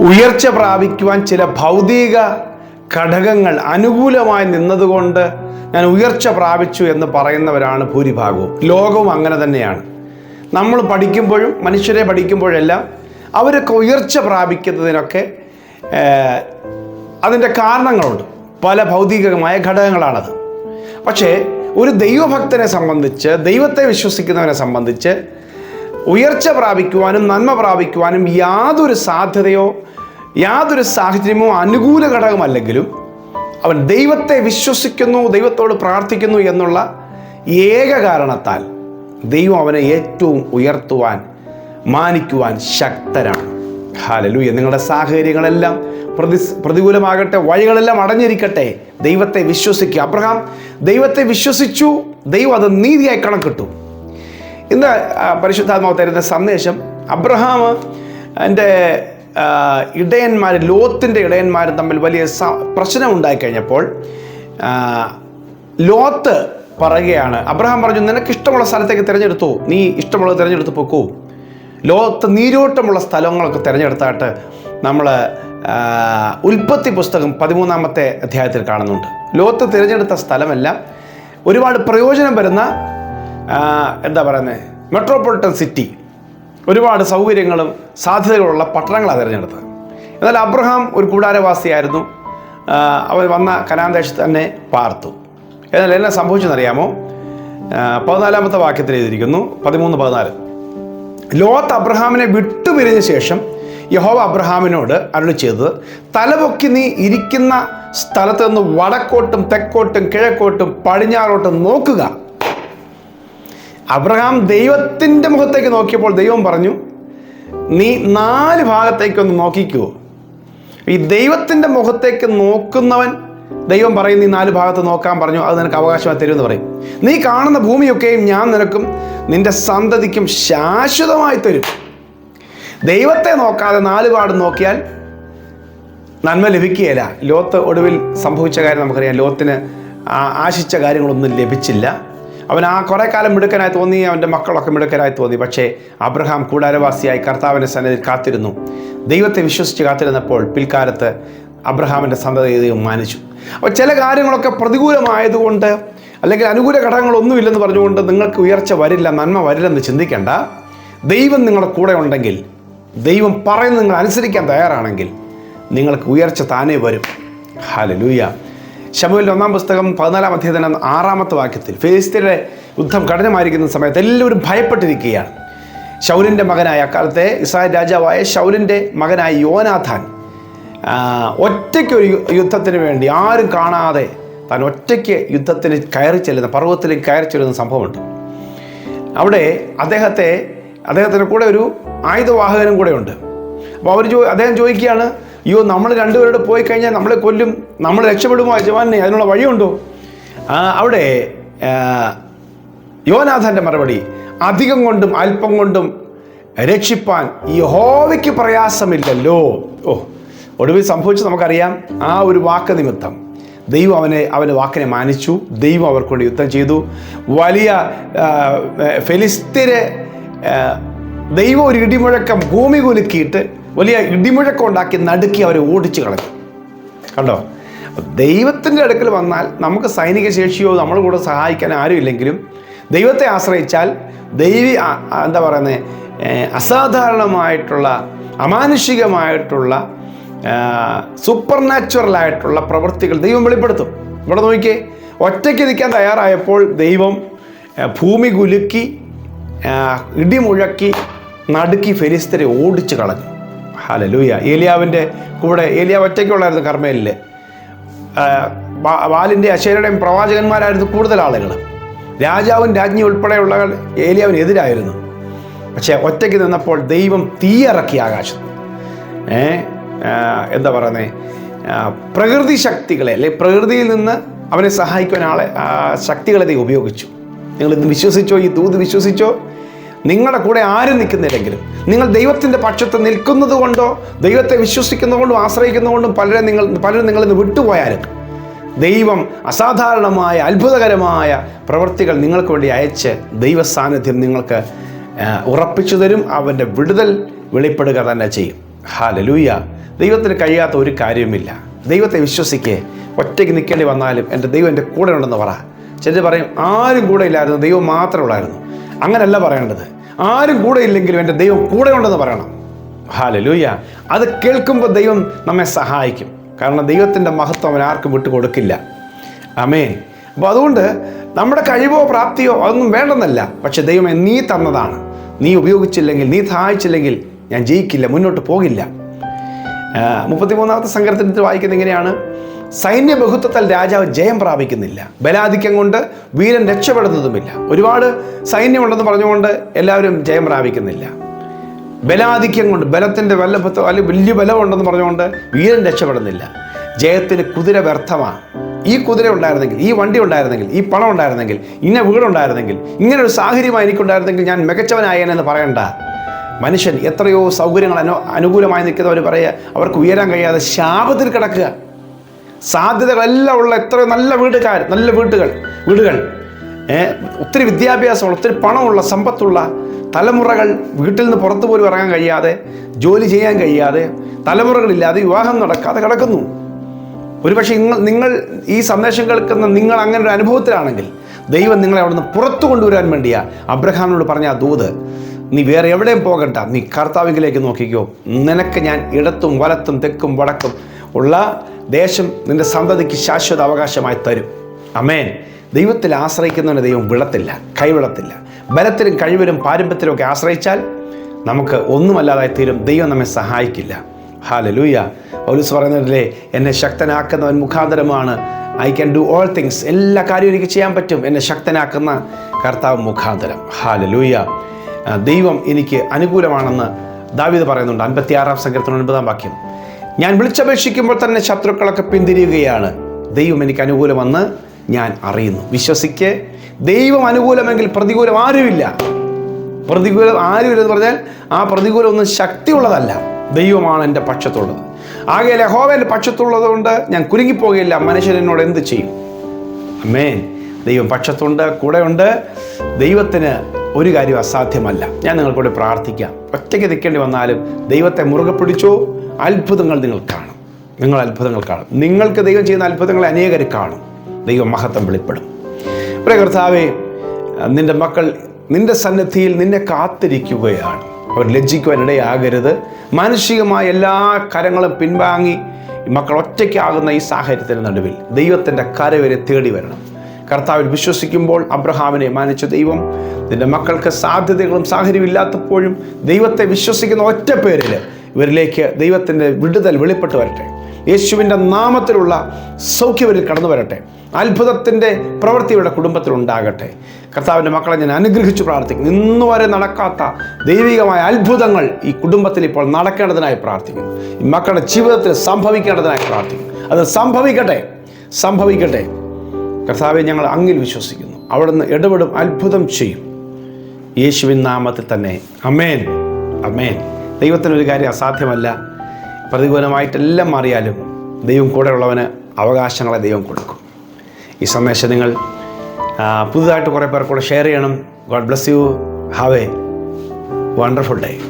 ഉയർച്ച പ്രാപിക്കുവാൻ ചില ഭൗതിക ഘടകങ്ങൾ അനുകൂലമായി നിന്നതുകൊണ്ട് ഞാൻ ഉയർച്ച പ്രാപിച്ചു എന്ന് പറയുന്നവരാണ് ഭൂരിഭാഗവും. ലോകവും അങ്ങനെ തന്നെയാണ്. നമ്മൾ പഠിക്കുമ്പോഴും മനുഷ്യരെ പഠിക്കുമ്പോഴെല്ലാം അവരൊക്കെ ഉയർച്ച പ്രാപിക്കുന്നതിനൊക്കെ അതിന്റെ കാരണങ്ങളുണ്ട്. പല ഭൗതികമായ ഘടകങ്ങളാണത്. പക്ഷേ ഒരു ദൈവഭക്തനെ സംബന്ധിച്ച് ദൈവത്തെ വിശ്വസിക്കുന്നവനെ സംബന്ധിച്ച് ഉയർച്ച പ്രാപിക്കുവാനും നന്മ പ്രാപിക്കുവാനും യാതൊരു സാധ്യതയോ യാതൊരു സാഹചര്യമോ അനുകൂല ഘടകമല്ലെങ്കിലും അവൻ ദൈവത്തെ വിശ്വസിക്കുന്നു ദൈവത്തോട് പ്രാർത്ഥിക്കുന്നു എന്നുള്ള ഏക കാരണത്താൽ ദൈവം അവനെ ഏറ്റവും ഉയർത്തുവാൻ മാനിക്കുവാൻ ശക്തരാണ് ഹാലലൂയ നിങ്ങളുടെ സാഹചര്യങ്ങളെല്ലാം പ്രതി പ്രതികൂലമാകട്ടെ വഴികളെല്ലാം അടഞ്ഞിരിക്കട്ടെ. ദൈവത്തെ വിശ്വസിക്കുക. അബ്രഹാം ദൈവത്തെ വിശ്വസിച്ചു. ദൈവം അത് നീതിയായി കണക്കിട്ടു. ഇന്ന് പരിശുദ്ധാത്മാവ് തരുന്ന സന്ദേശം അബ്രഹാം എന്റെ ഇടയന്മാർ ലോത്തിന്റെ ഇടയന്മാർ തമ്മിൽ വലിയ സ- പ്രശ്നം ഉണ്ടായിക്കഴിഞ്ഞപ്പോൾ കഴിഞ്ഞപ്പോൾ ലോത്ത് പറയുകയാണ് അബ്രഹാം പറഞ്ഞു നിനക്ക് ഇഷ്ടമുള്ള സ്ഥലത്തേക്ക് തിരഞ്ഞെടുത്തു. നീ ഇഷ്ടമുള്ളത് തിരഞ്ഞെടുത്ത് പൊക്കൂ. ലോകത്ത് നീരോട്ടമുള്ള സ്ഥലങ്ങളൊക്കെ തിരഞ്ഞെടുത്തായിട്ട് നമ്മൾ ഉൽപ്പത്തി പുസ്തകം പതിമൂന്നാമത്തെ അധ്യായത്തിൽ കാണുന്നുണ്ട്. ലോത്ത് തിരഞ്ഞെടുത്ത സ്ഥലമെല്ലാം ഒരുപാട് പ്രയോജനം വരുന്ന എന്താ പറയുന്നത് മെട്രോപൊളിറ്റൻ സിറ്റി ഒരുപാട് സൗകര്യങ്ങളും സാധ്യതകളുള്ള പട്ടണങ്ങളാണ് തിരഞ്ഞെടുത്തത്. എന്നാൽ അബ്രഹാം ഒരു കൂടാരവാസിയായിരുന്നു. അവൻ വന്ന കനാന്തേശത്ത് തന്നെ പാർത്തു. എന്നാൽ എല്ലാം സംഭവിച്ചെന്നറിയാമോ? പതിനാലാമത്തെ വാക്യത്തിൽ എഴുതിയിരിക്കുന്നു പതിമൂന്ന് പതിനാല്. ലോത്ത് അബ്രഹാമിനെ വിട്ടുപിരിഞ്ഞ ശേഷം യഹോവ അബ്രഹാമിനോട് അരുളി ചെയ്തത് തലപൊക്കി നീ ഇരിക്കുന്ന സ്ഥലത്ത് നിന്ന് വടക്കോട്ടും തെക്കോട്ടും കിഴക്കോട്ടും പടിഞ്ഞാറോട്ടും നോക്കുക. അബ്രഹാം ദൈവത്തിന്റെ മുഖത്തേക്ക് നോക്കിയപ്പോൾ ദൈവം പറഞ്ഞു നീ നാല് ഭാഗത്തേക്കൊന്ന് നോക്കിക്കോ. ഈ ദൈവത്തിന്റെ മുഖത്തേക്ക് നോക്കുന്നവൻ ദൈവം പറയും നീ നാല് ഭാഗത്ത് നോക്കാൻ പറഞ്ഞു അത് നിനക്ക് അവകാശമായി തരുമെന്ന് പറയും. നീ കാണുന്ന ഭൂമിയൊക്കെയും ഞാൻ നിനക്കും നിന്റെ സന്തതിക്കും ശാശ്വതമായി തരും. ദൈവത്തെ നോക്കാതെ നാല് പാട് നോക്കിയാൽ നന്മ ലഭിക്കുകയില്ല. ലോത്ത് ഒടുവിൽ സംഭവിച്ച കാര്യം നമുക്കറിയാം. ലോത്തിന് ആശിച്ച കാര്യങ്ങളൊന്നും ലഭിച്ചില്ല. അവൻ ആ കുറേ കാലം മിടുക്കനായി തോന്നി അവന്റെ മക്കളൊക്കെ മിടുക്കനായി തോന്നി. പക്ഷേ അബ്രഹാം കൂടാരവാസിയായി കർത്താവിന്റെ സന്നിധിയിൽ കാത്തിരുന്നു. ദൈവത്തെ വിശ്വസിച്ച് കാത്തിരുന്നപ്പോൾ പിൽക്കാലത്ത് അബ്രഹാമിന്റെ സന്തതി ദൈവം മാനിച്ചു. അപ്പോൾ ചില കാര്യങ്ങളൊക്കെ പ്രതികൂലമായതുകൊണ്ട് അല്ലെങ്കിൽ അനുകൂല ഘടകങ്ങളൊന്നുമില്ലെന്ന് പറഞ്ഞുകൊണ്ട് നിങ്ങൾക്ക് ഉയർച്ച വരില്ല നന്മ വരില്ലെന്ന് ചിന്തിക്കേണ്ട. ദൈവം നിങ്ങളുടെ കൂടെ ഉണ്ടെങ്കിൽ ദൈവം പറയുന്നത് നിങ്ങൾ അനുസരിക്കാൻ തയ്യാറാണെങ്കിൽ നിങ്ങൾക്ക് ഉയർച്ച താനേ വരും. ഹാലലൂയ ശമുവിന്റെ ഒന്നാം പുസ്തകം പതിനാലാം അധ്യയന ആറാമത്തെ വാക്യത്തിൽ ഫെലിസ്തീനയുടെ യുദ്ധം കഠിനമായിരിക്കുന്ന സമയത്ത് എല്ലാവരും ഭയപ്പെട്ടിരിക്കുകയാണ്. ശൗലിന്റെ മകനായ അക്കാലത്തെ ഇസ്രായേൽ രാജാവായ ശൗലിന്റെ മകനായ യോനാഥാൻ ഒറ്റയ്ക്കൊരു യുദ്ധത്തിന് വേണ്ടി ആരും കാണാതെ താൻ ഒറ്റയ്ക്ക് യുദ്ധത്തിന് കയറി ചെല്ലുന്ന പർവതത്തിലേക്ക് കയറി ചെല്ലുന്ന സംഭവമുണ്ട്. അവിടെ അദ്ദേഹത്തെ അദ്ദേഹത്തിന്റെ കൂടെ ഒരു ആയുധവാഹകനും കൂടെ ഉണ്ട് അപ്പോൾ അവർ ചോ അദ്ദേഹം ചോദിക്കുകയാണ് അയ്യോ നമ്മൾ രണ്ടുപേരോട് പോയി കഴിഞ്ഞാൽ നമ്മളെ കൊല്ലും നമ്മൾ രക്ഷപ്പെടുമോ യജമാനെ അതിനുള്ള വഴിയുണ്ടോ? അവിടെ യോനാഥന്റെ മറുപടി അധികം കൊണ്ടും അല്പം കൊണ്ടും രക്ഷിപ്പാൻ യഹോവയ്ക്ക് പ്രയാസമില്ലല്ലോ. ഓ ഒടുവിൽ സംഭവിച്ചു നമുക്കറിയാം. ആ ഒരു വാക്ക് നിമിത്തം. ദൈവം അവനെ അവന്റെ വാക്കിനെ മാനിച്ചു. ദൈവം അവർക്കൊണ്ട് യുദ്ധം ചെയ്തു. വലിയ ഫെലിസ്തീനെ ദൈവം ഒരു ഇടിമുഴക്കം ഭൂമി കുലുക്കിയിട്ട് വലിയ ഇടിമുഴക്കം ഉണ്ടാക്കി നടുക്കി അവരെ ഓടിച്ചു കളഞ്ഞു. കണ്ടോ? ദൈവത്തിന്റെ അടുക്കൽ വന്നാൽ നമുക്ക് സൈനിക ശേഷിയോ നമ്മൾ കൂടെ സഹായിക്കാൻ ആരുമില്ലെങ്കിലും ദൈവത്തെ ആശ്രയിച്ചാൽ ദൈവി എന്താ പറയുന്നത് അസാധാരണമായിട്ടുള്ള അമാനുഷികമായിട്ടുള്ള സൂപ്പർ നാച്ചുറലായിട്ടുള്ള പ്രവൃത്തികൾ ദൈവം വെളിപ്പെടുത്തും. ഇവിടെ നോക്കിയേ ഒറ്റയ്ക്ക് നിൽക്കാൻ തയ്യാറായപ്പോൾ ദൈവം ഭൂമി കുലുക്കി ഇടിമുഴക്കി നടുക്കി ഫെലിസ്തരെ ഓടിച്ചു കളഞ്ഞു. ഹലലൂയ. ഏലിയാവിന്റെ കൂടെ ഏലിയാവ് ഒറ്റയ്ക്കുള്ളായിരുന്നു കർമ്മയിലിൽ ബാലിന്റെ അശേരയുടെയും പ്രവാചകന്മാരായിരുന്നു കൂടുതൽ ആളുകൾ രാജാവും രാജ്ഞി ഉൾപ്പെടെയുള്ള ഏലിയാവിന് എതിരായിരുന്നു. പക്ഷേ ഒറ്റയ്ക്ക് നിന്നപ്പോൾ ദൈവം തീയിറക്കി ആകാശം. ഏ എന്താ പറയുന്നത് പ്രകൃതി ശക്തികളെ അല്ലെ പ്രകൃതിയിൽ നിന്ന് അവനെ സഹായിക്കുവാൻ ആളെ ശക്തികളെ ദൈവം ഉപയോഗിച്ചു. നിങ്ങൾ ഇന്ന് വിശ്വസിച്ചോ? ഈ ദൂത് വിശ്വസിച്ചോ? നിങ്ങളുടെ കൂടെ ആരും നിൽക്കുന്നില്ലെങ്കിലും നിങ്ങൾ ദൈവത്തിന്റെ പക്ഷത്ത് നിൽക്കുന്നത് കൊണ്ടോ ദൈവത്തെ വിശ്വസിക്കുന്നതുകൊണ്ടും ആശ്രയിക്കുന്നതുകൊണ്ടും പലരും നിങ്ങൾ പലരും നിങ്ങളിൽ നിന്ന് വിട്ടുപോയാലും ദൈവം അസാധാരണമായ അത്ഭുതകരമായ പ്രവൃത്തികൾ നിങ്ങൾക്ക് വേണ്ടി അയച്ച് ദൈവ സാന്നിധ്യം നിങ്ങൾക്ക് ഉറപ്പിച്ചു തരും അവന്റെ വിടുതൽ വെളിപ്പെടുക തന്നെ ചെയ്യും. ഹാലലൂയ ദൈവത്തിന് കഴിയാത്ത ഒരു കാര്യവുമില്ല. ദൈവത്തെ വിശ്വസിക്കേ. ഒറ്റയ്ക്ക് നിൽക്കേണ്ടി വന്നാലും എന്റെ ദൈവം എന്റെ കൂടെ ഉണ്ടെന്ന് പറ. ചിലർ പറയും ആരും കൂടെ ഇല്ലായിരുന്നു ദൈവം മാത്രമേ ഉള്ളായിരുന്നു. അങ്ങനല്ല പറയേണ്ടത്. ആരും കൂടെ ഇല്ലെങ്കിലും എന്റെ ദൈവം കൂടെ ഉണ്ടെന്ന് പറയണം. ഹാലലൂയ. അത് കേൾക്കുമ്പോൾ ദൈവം നമ്മെ സഹായിക്കും. കാരണം ദൈവത്തിന്റെ മഹത്വം അവൻ ആർക്കും വിട്ടുകൊടുക്കില്ല അമേൻ അപ്പോൾ അതുകൊണ്ട് നമ്മുടെ കഴിവോ പ്രാപ്തിയോ അതൊന്നും വേണ്ടെന്നല്ല. പക്ഷെ ദൈവമേ നീ തന്നതാണ്. നീ ഉപയോഗിച്ചില്ലെങ്കിൽ നീ സഹായിച്ചില്ലെങ്കിൽ ഞാൻ ജയിക്കില്ല മുന്നോട്ട് പോകില്ല. മുപ്പത്തിമൂന്നാമത്തെ സങ്കീർത്തനത്തിൽ വായിക്കുന്നത് ഇങ്ങനെയാണ് സൈന്യ ബഹുത്വത്താൽ രാജാവ് ജയം പ്രാപിക്കുന്നില്ല. ബലാധിക്യം കൊണ്ട് വീരൻ രക്ഷപ്പെടുന്നതുമില്ല. ഒരുപാട് സൈന്യമുണ്ടെന്ന് പറഞ്ഞുകൊണ്ട് എല്ലാവരും ജയം പ്രാപിക്കുന്നില്ല. ബലാധിക്യം കൊണ്ട് ബലത്തിന്റെ വല്ലഭത്വം അല്ലെങ്കിൽ വലിയ ബലമുണ്ടെന്ന് പറഞ്ഞുകൊണ്ട് വീരൻ രക്ഷപ്പെടുന്നില്ല. ജയത്തിന് കുതിര വ്യർത്ഥമാണ്. ഈ കുതിര ഉണ്ടായിരുന്നെങ്കിൽ ഈ വണ്ടി ഉണ്ടായിരുന്നെങ്കിൽ ഈ പണം ഉണ്ടായിരുന്നെങ്കിൽ ഇന്ന വീടുണ്ടായിരുന്നെങ്കിൽ ഇങ്ങനൊരു സാഹചര്യമായി സാഹചര്യം എനിക്കുണ്ടായിരുന്നെങ്കിൽ ഞാൻ മികച്ചവനായേനെന്ന് പറയണ്ട. മനുഷ്യൻ എത്രയോ സൗകര്യങ്ങൾ അനു അനുകൂലമായി നിൽക്കുന്നവർ പറയുക അവർക്ക് ഉയരാൻ കഴിയാതെ ശാപത്തിൽ കിടക്കുക. സാധ്യതകളെല്ലാം ഉള്ള എത്രയോ നല്ല വീട്ടുകാർ നല്ല വീട്ടുകൾ വീടുകൾ. ഒത്തിരി വിദ്യാഭ്യാസമുള്ള ഒത്തിരി പണമുള്ള സമ്പത്തുള്ള തലമുറകൾ വീട്ടിൽ നിന്ന് പുറത്തു പോലും ഇറങ്ങാൻ കഴിയാതെ ജോലി ചെയ്യാൻ കഴിയാതെ തലമുറകളില്ലാതെ വിവാഹം നടക്കാതെ കിടക്കുന്നു. ഒരുപക്ഷെ നിങ്ങൾ നിങ്ങൾ ഈ സന്ദേശം കേൾക്കുന്ന നിങ്ങൾ അങ്ങനെ ഒരു അനുഭവത്തിലാണെങ്കിൽ ദൈവം നിങ്ങളെ അവിടുന്ന് പുറത്തു കൊണ്ടുവരാൻ വേണ്ടിയാണ് അബ്രഹാമിനോട് പറഞ്ഞ ആ ദൂത്. നീ വേറെ എവിടെയും പോകണ്ട. നീ കർത്താവിലേക്ക് നോക്കിക്കോ. നിനക്ക് ഞാൻ ഇടത്തും വലത്തും തെക്കും വടക്കും ഉള്ള ദേശം നിന്റെ സന്തതിക്ക് ശാശ്വത അവകാശമായി തരും. അമേൻ ദൈവത്തിൽ ആശ്രയിക്കുന്നവന് ദൈവം വിളത്തില്ല കൈവിളത്തില്ല ബലത്തിലും കഴിവിലും പാരമ്പര്യത്തിലും ഒക്കെ ആശ്രയിച്ചാൽ നമുക്ക് ഒന്നുമല്ലാതായി തീരും. ദൈവം നമ്മെ സഹായിക്കില്ല. ഹാലലൂയ ഒലുസ് പറയുന്നതിലെ എന്നെ ശക്തനാക്കുന്നവൻ മുഖാന്തരമാണ്. I can do all things എല്ലാ കാര്യവും എനിക്ക് ചെയ്യാൻ പറ്റും. എന്നെ ശക്തനാക്കുന്ന കർത്താവ് മുഖാന്തരം. ഹാലലൂയ ദൈവം എനിക്ക് അനുകൂലമാണെന്ന് ദാവീദ് പറയുന്നുണ്ട്. അൻപത്തിയാറാം സങ്കീർത്തനം ഒൻപതാം വാക്യം. ഞാൻ വിളിച്ചപേക്ഷിക്കുമ്പോൾ തന്നെ ശത്രുക്കളൊക്കെ പിന്തിരിയുകയാണ്. ദൈവം എനിക്ക് അനുകൂലമെന്ന് ഞാൻ അറിയുന്നു. വിശ്വസിക്ക് ദൈവം അനുകൂലമെങ്കിൽ പ്രതികൂലം ആരുമില്ല. പ്രതികൂലം ആരുമില്ലെന്ന് പറഞ്ഞാൽ ആ പ്രതികൂലം ഒന്നും ശക്തിയുള്ളതല്ല. ദൈവമാണ് എന്റെ പക്ഷത്തുള്ളത്. ആകെ ലഹോവ എന്റെ പക്ഷത്തുള്ളത് കൊണ്ട് ഞാൻ കുരുങ്ങിപ്പോകുകയില്ല മനുഷ്യൻ എന്നോട് എന്ത് ചെയ്യും? അമ്മേൻ ദൈവം പക്ഷത്തുണ്ട് കൂടെയുണ്ട്. ദൈവത്തിന് ഒരു കാര്യം അസാധ്യമല്ല. ഞാൻ നിങ്ങൾക്കൂടെ പ്രാർത്ഥിക്കാം. ഒറ്റയ്ക്ക് നിൽക്കേണ്ടി വന്നാലും ദൈവത്തെ മുറുകെ പിടിച്ചോ അത്ഭുതങ്ങൾ നിങ്ങൾ കാണും. നിങ്ങൾ അത്ഭുതങ്ങൾ കാണും. നിങ്ങൾക്ക് ദൈവം ചെയ്യുന്ന അത്ഭുതങ്ങളെ അനേകർ കാണും. ദൈവം മഹത്വം വെളിപ്പെടും. പ്രിയ കർത്താവേ നിന്റെ മക്കൾ നിന്റെ സന്നദ്ധിയിൽ നിന്നെ കാത്തിരിക്കുകയാണ്. അവർ ലജ്ജിക്കുവാനിടയാകരുത്. മാനുഷികമായ എല്ലാ കരങ്ങളും പിൻവാങ്ങി മക്കൾ ഒറ്റയ്ക്കാകുന്ന ഈ സാഹചര്യത്തിന് നടുവിൽ ദൈവത്തിന്റെ കരവരെ തേടി വരണം. കർത്താവിൽ വിശ്വസിക്കുമ്പോൾ അബ്രഹാമിനെ മാനിച്ച ദൈവം നിന്റെ മക്കൾക്ക് സാധ്യതകളും സാഹചര്യം ഇല്ലാത്തപ്പോഴും ദൈവത്തെ വിശ്വസിക്കുന്ന ഒറ്റ പേരിൽ ഇവരിലേക്ക് ദൈവത്തിന്റെ വിടുതൽ വെളിപ്പെട്ട് വരട്ടെ. യേശുവിന്റെ നാമത്തിലുള്ള സൗഖ്യവരിൽ കടന്നു വരട്ടെ. അത്ഭുതത്തിന്റെ പ്രവൃത്തി ഇവരുടെ കുടുംബത്തിൽ ഉണ്ടാകട്ടെ. കർത്താവിന്റെ മക്കളെ ഞാൻ അനുഗ്രഹിച്ചു പ്രാർത്ഥിക്കുന്നു. ഇന്നു വരെ നടക്കാത്ത ദൈവികമായ അത്ഭുതങ്ങൾ ഈ കുടുംബത്തിൽ ഇപ്പോൾ നടക്കേണ്ടതിനായി പ്രാർത്ഥിക്കുന്നു. ഈ മക്കളുടെ ജീവിതത്തിൽ സംഭവിക്കേണ്ടതിനായി പ്രാർത്ഥിക്കുന്നു. അത് സംഭവിക്കട്ടെ. സംഭവിക്കട്ടെ. കർത്താവെ ഞങ്ങൾ അങ്ങിൽ വിശ്വസിക്കുന്നു. അവിടുന്ന് ഇടപെടും അത്ഭുതം ചെയ്യും. യേശുവിൻ നാമത്തിൽ തന്നെ. അമേൻ അമേൻ ദൈവത്തിനൊരു കാര്യം അസാധ്യമല്ല. പ്രതികൂലമായിട്ടെല്ലാം മാറിയാലും ദൈവം കൂടെയുള്ളവന് അവകാശങ്ങളെ ദൈവം കൊടുക്കും. ഈ സന്ദേശം നിങ്ങൾ പുതുതായിട്ട് കുറേ പേർ കൂടെ ഷെയർ ചെയ്യണം. God bless you have a wonderful day